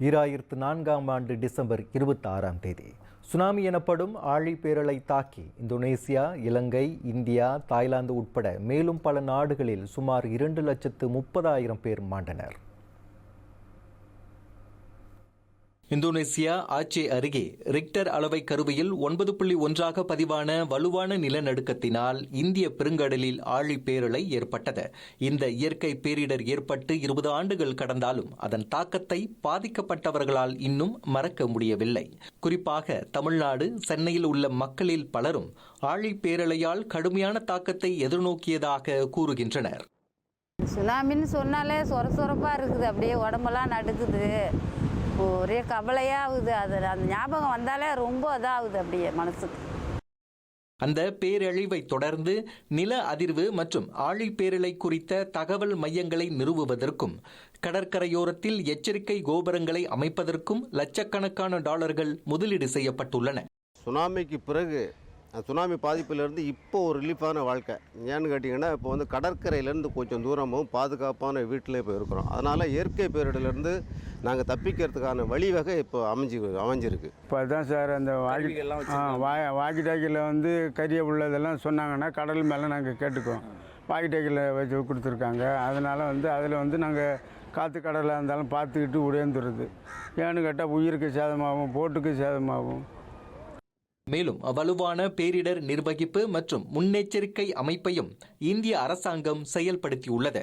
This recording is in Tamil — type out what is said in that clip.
ஈராயிரத்து நான்காம் ஆண்டு டிசம்பர் இருபத்தி ஆறாம் தேதி. சுனாமி எனப்படும் ஆழி பேரலை தாக்கி இந்தோனேசியா இலங்கை இந்தியா தாய்லாந்து உட்பட மேலும் பல நாடுகளில் சுமார் இரண்டு லட்சத்து முப்பதாயிரம் பேர் மாண்டனர். இந்தோனேசியா ஆச்சே அருகே ரிக்டர் அளவை கருவியில் ஒன்பது புள்ளி ஒன்றாக பதிவான வலுவான நிலநடுக்கத்தினால் இந்திய பெருங்கடலில் ஆழி பேரலை ஏற்பட்டது. இந்த இயற்கை பேரிடர் ஏற்பட்டு இருபது ஆண்டுகள் கடந்தாலும் அதன் தாக்கத்தை பாதிக்கப்பட்டவர்களால் இன்னும் மறக்க முடியவில்லை. குறிப்பாக தமிழ்நாடு சென்னையில் உள்ள மக்களில் பலரும் ஆழி பேரலையால் கடுமையான தாக்கத்தை எதிர்நோக்கியதாக கூறுகின்றனர். சுனாமின்னு சொன்னாலே சொர சொரப்பாக இருக்குது. அப்படியே உடம்பெல்லாம் நடுக்குது. ஒரே கவலையாகுது அது அந்த ஞாபகம் வந்தாலே ரொம்ப இதாகுது அப்படியே மனசுக்கு. அந்த பேரழிவை தொடர்ந்து நில அதிர்வு மற்றும் ஆழி பேரலை குறித்த தகவல் மையங்களை நிறுவுவதற்கும் கடற்கரையோரத்தில் எச்சரிக்கை கோபுரங்களை அமைப்பதற்கும் லட்சக்கணக்கான டாலர்கள் முதலீடு செய்யப்பட்டுள்ளன. சுனாமிக்கு பிறகு சுனாமி பாதிப்பிலிருந்து இப்போ ஒரு ரிலீஃபான வாழ்க்கை. ஏன்னு கேட்டிங்கன்னா இப்போ வந்து கடற்கரையிலேருந்து கொஞ்சம் தூரமும் பாதுகாப்பான வீட்டில் இப்போ இருக்கிறோம் அதனால் இயற்கை பேரிடர்லேருந்து நாங்கள் தப்பிக்கிறதுக்கான வழிவகை இப்போ அமைஞ்சு அமைஞ்சிருக்கு. இப்போ தான் சார் அந்த வாக்கி வாக்கி டாக்கியில் வந்து கரிய உள்ளதெல்லாம் சொன்னாங்கன்னா கடல் மேலே நாங்கள் கேட்டுக்குவோம். வாக்கி டாக்கியில் வச்சு கொடுத்துருக்காங்க. அதனால் வந்து அதில் வந்து நாங்கள் காற்று கடலாக இருந்தாலும் பார்த்துக்கிட்டு உடையந்துருது. ஏன்னு கேட்டால் உயிருக்கு சேதமாகும் போட்டுக்கு சேதமாகும். மேலும் வலுவான பேரிடர் நிர்வகிப்பு மற்றும் முன்னெச்சரிக்கை அமைப்பையும் இந்திய அரசாங்கம் செயல்படுத்தியுள்ளது.